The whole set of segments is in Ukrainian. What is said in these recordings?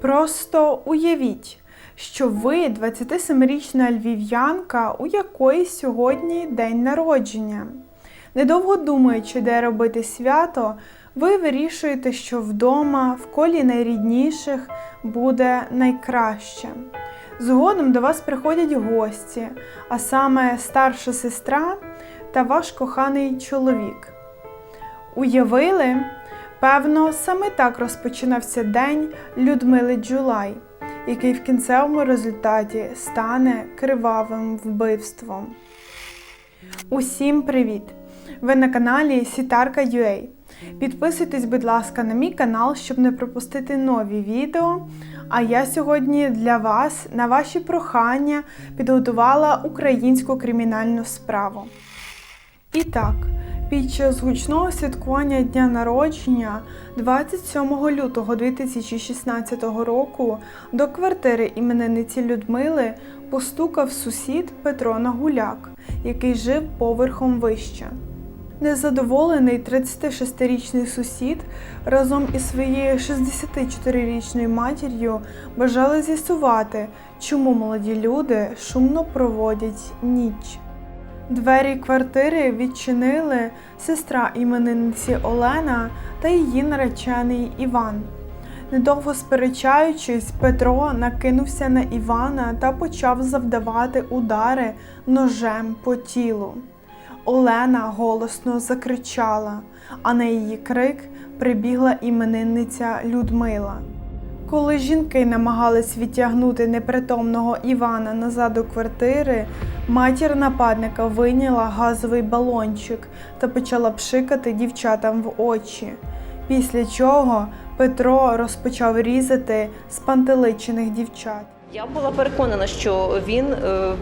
Просто уявіть, що ви 27-річна львів'янка, у якої сьогодні день народження. Недовго думаючи, де робити свято, ви вирішуєте, що вдома, в колі найрідніших буде найкраще. Згодом до вас приходять гості, а саме старша сестра та ваш коханий чоловік. Уявили? Певно, саме так розпочинався день Людмили Джулай, який в кінцевому результаті стане кривавим вбивством. Усім привіт! Ви на каналі Сітарка.ua. Підписуйтесь, будь ласка, на мій канал, щоб не пропустити нові відео. А я сьогодні для вас на ваші прохання підготувала українську кримінальну справу. І так, під час гучного святкування дня народження 27 лютого 2016 року до квартири іменинниці Людмили постукав сусід Петро Нагуляк, який жив поверхом вище. Незадоволений 36-річний сусід разом із своєю 64-річною матір'ю бажали з'ясувати, чому молоді люди шумно проводять ніч. Двері квартири відчинили сестра іменинниці Олена та її наречений Іван. Недовго сперечаючись, Петро накинувся на Івана та почав завдавати удари ножем по тілу. Олена голосно закричала, а на її крик прибігла іменинниця Людмила. Коли жінки намагались відтягнути непритомного Івана назад до квартири, матір нападника вийняла газовий балончик та почала пшикати дівчатам в очі. Після чого Петро розпочав різати спантеличених дівчат. Я була переконана, що він е,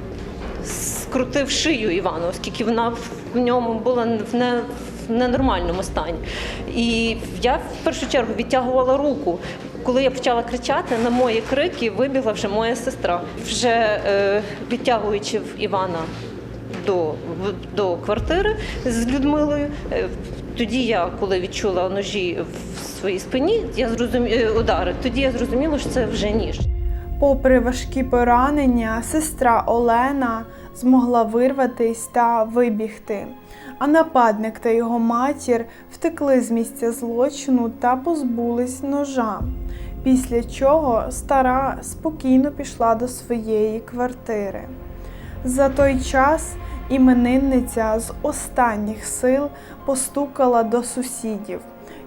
скрутив шию Івану, оскільки вона в ньому була в не в ненормальному стані. І я в першу чергу відтягувала руку. Коли я почала кричати, на мої крики вибігла вже моя сестра, вже е, відтягуючи в Івана до, до квартири з Людмилою. е, Тоді я, коли відчула ножі в своїй спині, я зрозуміла удари. Тоді я зрозуміла, що це вже ніж. Попри важкі поранення, сестра Олена змогла вирватись та вибігти. А нападник та його матір втекли з місця злочину та позбулись ножа. Після чого стара спокійно пішла до своєї квартири. За той час іменинниця з останніх сил постукала до сусідів,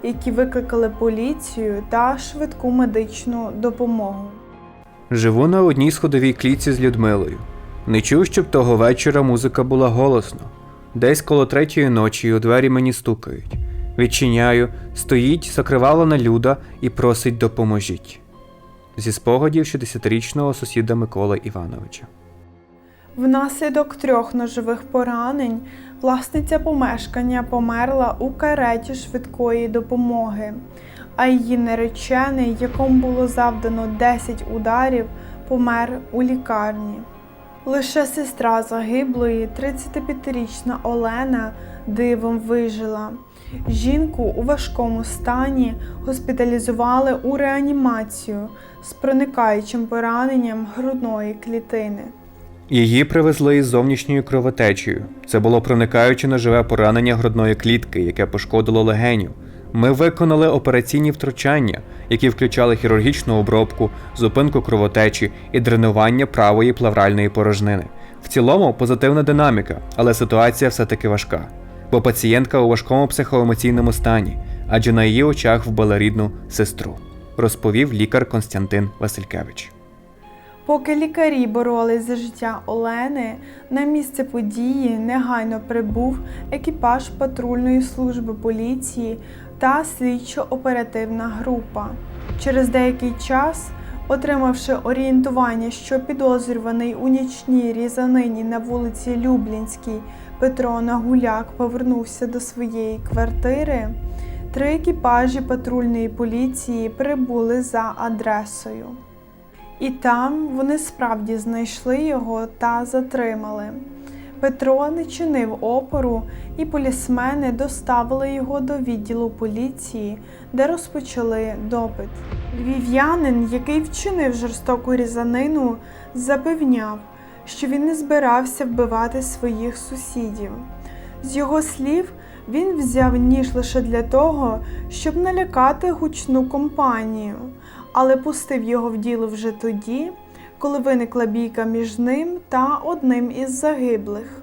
які викликали поліцію та швидку медичну допомогу. Живу на одній сходовій клітці з Людмилою. Не чув, щоб того вечора музика була голосно. Десь коло третьої ночі у двері мені стукають. Відчиняю, стоїть закривавлена люда і просить допоможіть. Зі спогадів 60-річного сусіда Миколи Івановича. Внаслідок трьох ножових поранень власниця помешкання померла у кареті швидкої допомоги, а її наречений, якому було завдано 10 ударів, помер у лікарні. Лише сестра загиблої, 35-річна Олена, дивом вижила. Жінку у важкому стані госпіталізували у реанімацію з проникаючим пораненням грудної клітини. Її привезли із зовнішньою кровотечею. Це було проникаюче ножове поранення грудної клітки, яке пошкодило легеню. Ми виконали операційні втручання, які включали хірургічну обробку, зупинку кровотечі і дренування правої плавральної порожнини. В цілому позитивна динаміка, але ситуація все-таки важка, бо пацієнтка у важкому психоемоційному стані, адже на її очах вбила рідну сестру, розповів лікар Константин Василькевич. Поки лікарі боролись за життя Олени, на місце події негайно прибув екіпаж патрульної служби поліції та слідчо-оперативна група. Через деякий час, отримавши орієнтування, що підозрюваний у нічній різанині на вулиці Люблінській Петро Нагуляк повернувся до своєї квартири, три екіпажі патрульної поліції прибули за адресою. І там вони справді знайшли його та затримали. Петро не чинив опору, і полісмени доставили його до відділу поліції, де розпочали допит. Львів'янин, який вчинив жорстоку різанину, запевняв, що він не збирався вбивати своїх сусідів. З його слів, він взяв ніж лише для того, щоб налякати гучну компанію, але пустив його в діло вже тоді, коли виникла бійка між ним та одним із загиблих.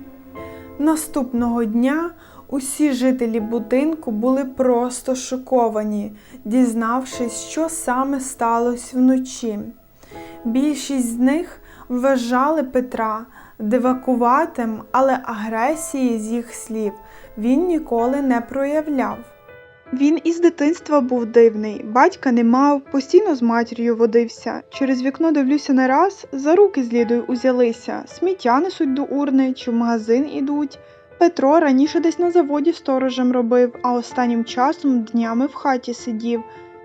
Наступного дня усі жителі будинку були просто шоковані, дізнавшись, що саме сталося вночі. Більшість з них вважали Петра дивакуватим, але агресії з їх слів він ніколи не проявляв. Він із дитинства був дивний, батька не мав, постійно з матір'ю водився. Через вікно дивлюся не раз, за руки з Лідою узялися, сміття несуть до урни чи в магазин ідуть. Петро раніше десь на заводі сторожем робив, а останнім часом днями в хаті сидів.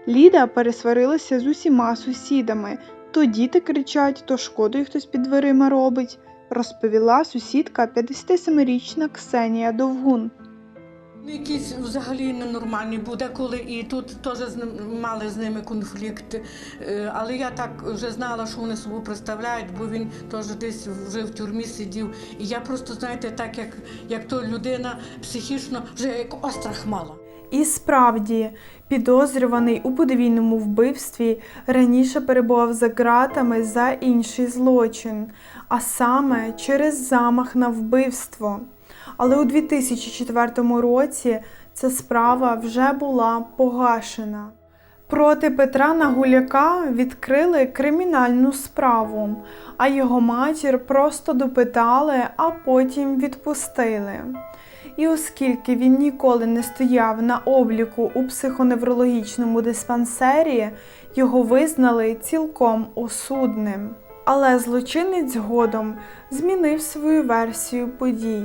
Ліда пересварилася з усіма сусідами. То діти кричать, то шкодою хтось під дверима робить, розповіла сусідка 57-річна Ксенія Довгун. Ну, Якийсь взагалі ненормальний був, деколи і тут теж мали з ними конфлікт. Е, Але я так вже знала, що вони собою представляють, бо він теж десь вже в тюрмі сидів. І я просто, знаєте, так як, як то людина психічно вже як острах мала. І справді, підозрюваний у подвійному вбивстві раніше перебував за ґратами за інший злочин, а саме через замах на вбивство. Але у 2004 році ця справа вже була погашена. Проти Петра Нагуляка відкрили кримінальну справу, а його матір просто допитали, а потім відпустили. І оскільки він ніколи не стояв на обліку у психоневрологічному диспансері, його визнали цілком осудним. Але злочинець згодом змінив свою версію подій.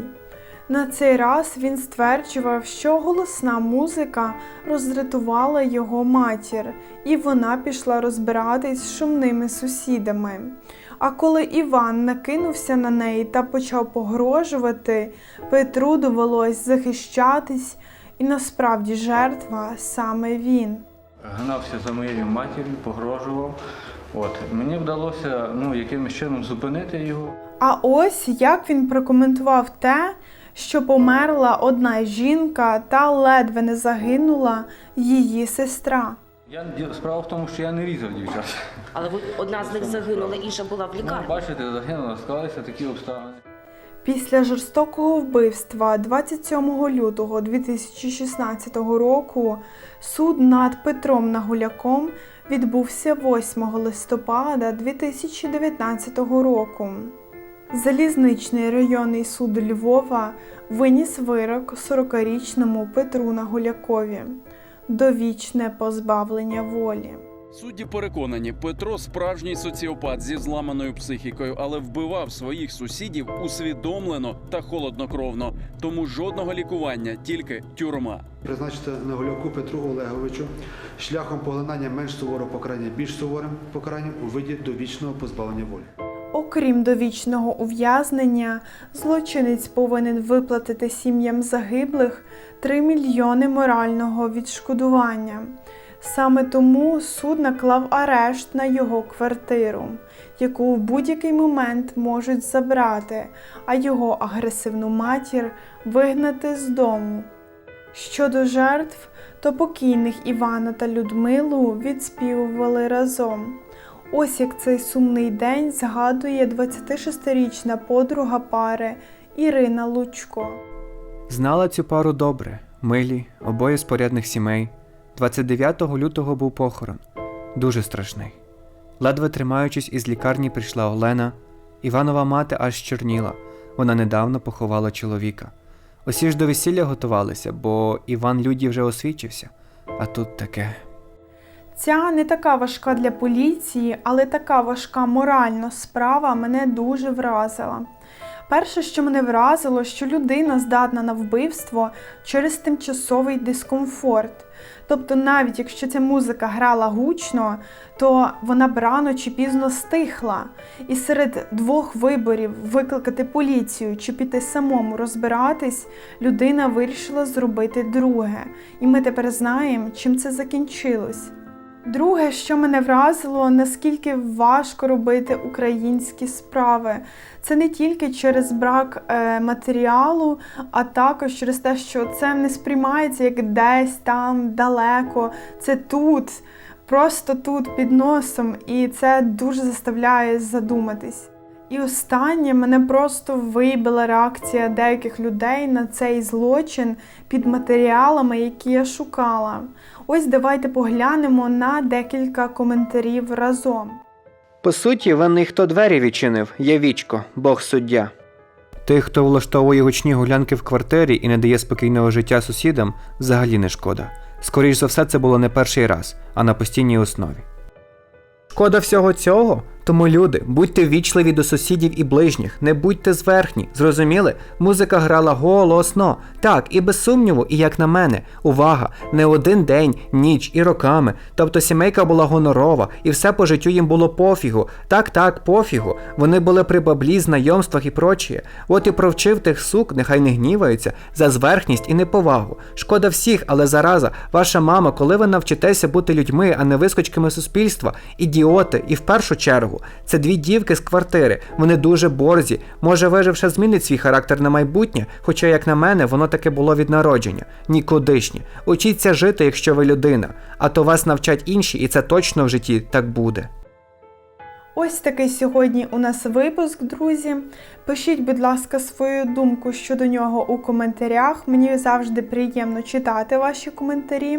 На цей раз він стверджував, що голосна музика роздратувала його матір, і вона пішла розбиратись з шумними сусідами. А коли Іван накинувся на неї та почав погрожувати, Петру довелось захищатись, і насправді жертва саме він. гнався за моєю матір'ю, погрожував. От мені вдалося ну якимось чином зупинити його. А ось як він прокоментував те, що померла одна жінка та ледве не загинула її сестра. Я справа в тому, що я не різав дівчат. Але ви- одна з них загинула, інша була в Ну, бачите, загинула, склалися такі обставини. Після жорстокого вбивства 27 лютого 2016 року суд над Петром Нагуляком відбувся 8 листопада 2019 року. Залізничний районний суд Львова виніс вирок 40-річному Петру Нагулякові довічне позбавлення волі. Судді переконані, Петро справжній соціопат зі зламаною психікою, але вбивав своїх сусідів усвідомлено та холоднокровно. Тому жодного лікування, тільки тюрма. Призначити Нагуляку Петру Олеговичу шляхом поглинання менш суворого покарання більш суворим покаранням у виді довічного позбавлення волі. Окрім довічного ув'язнення, злочинець повинен виплатити сім'ям загиблих 3 мільйони морального відшкодування. Саме тому суд наклав арешт на його квартиру, яку в будь-який момент можуть забрати, а його агресивну матір вигнати з дому. Щодо жертв, то покійних Івана та Людмилу відспівували разом. Ось як цей сумний день згадує 26-річна подруга пари Ірина Лучко. Знала цю пару добре, милі, обоє з порядних сімей. 29 лютого був похорон. Дуже страшний. Ледве тримаючись, із лікарні прийшла Олена. Іванова мати аж чорніла. Вона недавно поховала чоловіка. Усі ж до весілля готувалися, бо Іван Люді вже освічився. А тут таке. Ця не така важка для поліції, але така важка морально справа мене дуже вразила. Перше, що мене вразило, що людина здатна на вбивство через тимчасовий дискомфорт. Тобто, навіть якщо ця музика грала гучно, то вона б рано чи пізно стихла. І серед двох виборів викликати поліцію чи піти самому розбиратись, людина вирішила зробити друге. І ми тепер знаємо, чим це закінчилось. Друге, що мене вразило, наскільки важко робити українські справи. Це не тільки через брак е, матеріалу, а також через те, що це не сприймається як десь там далеко. Це тут, просто тут під носом, і це дуже заставляє задуматись. І останнє мене просто вибила реакція деяких людей на цей злочин під матеріалами, які я шукала. Ось давайте поглянемо на декілька коментарів разом. По суті, вони хто двері відчинив, є вічко, Бог суддя. Тих, хто влаштовує гучні гулянки в квартирі і не дає спокійного життя сусідам, взагалі не шкода. Скоріш за все, це було не перший раз, а на постійній основі. Шкода всього цього? Тому люди, будьте вічливі до сусідів і ближніх, не будьте зверхні. Зрозуміли? Музика грала голосно. Так, і без сумніву, і як на мене, увага, не один день, ніч і роками. Тобто сімейка була гонорова, і все по життю їм було пофігу. Так, так, пофігу. Вони були при баблі, знайомствах і прочіє. От і провчив тих сук, нехай не гніваються, за зверхність і неповагу. Шкода всіх, але зараза, ваша мама, коли ви навчитеся бути людьми, а не вискочками суспільства, ідіоти, і в першу чергу. Це дві дівки з квартири, вони дуже борзі. Може, виживши змінить свій характер на майбутнє, хоча, як на мене, воно таке було від народження. Нікудишнє. Учіться жити, якщо ви людина, а то вас навчать інші, і це точно в житті так буде. Ось такий сьогодні у нас випуск, друзі. Пишіть, будь ласка, свою думку щодо нього у коментарях. Мені завжди приємно читати ваші коментарі.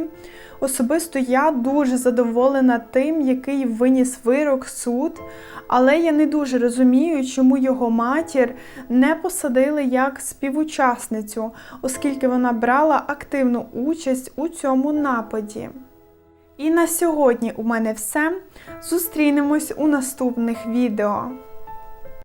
Особисто я дуже задоволена тим, який виніс вирок суд, але я не дуже розумію, чому його матір не посадили як співучасницю, оскільки вона брала активну участь у цьому нападі. І на сьогодні у мене все. Зустрінемось у наступних відео.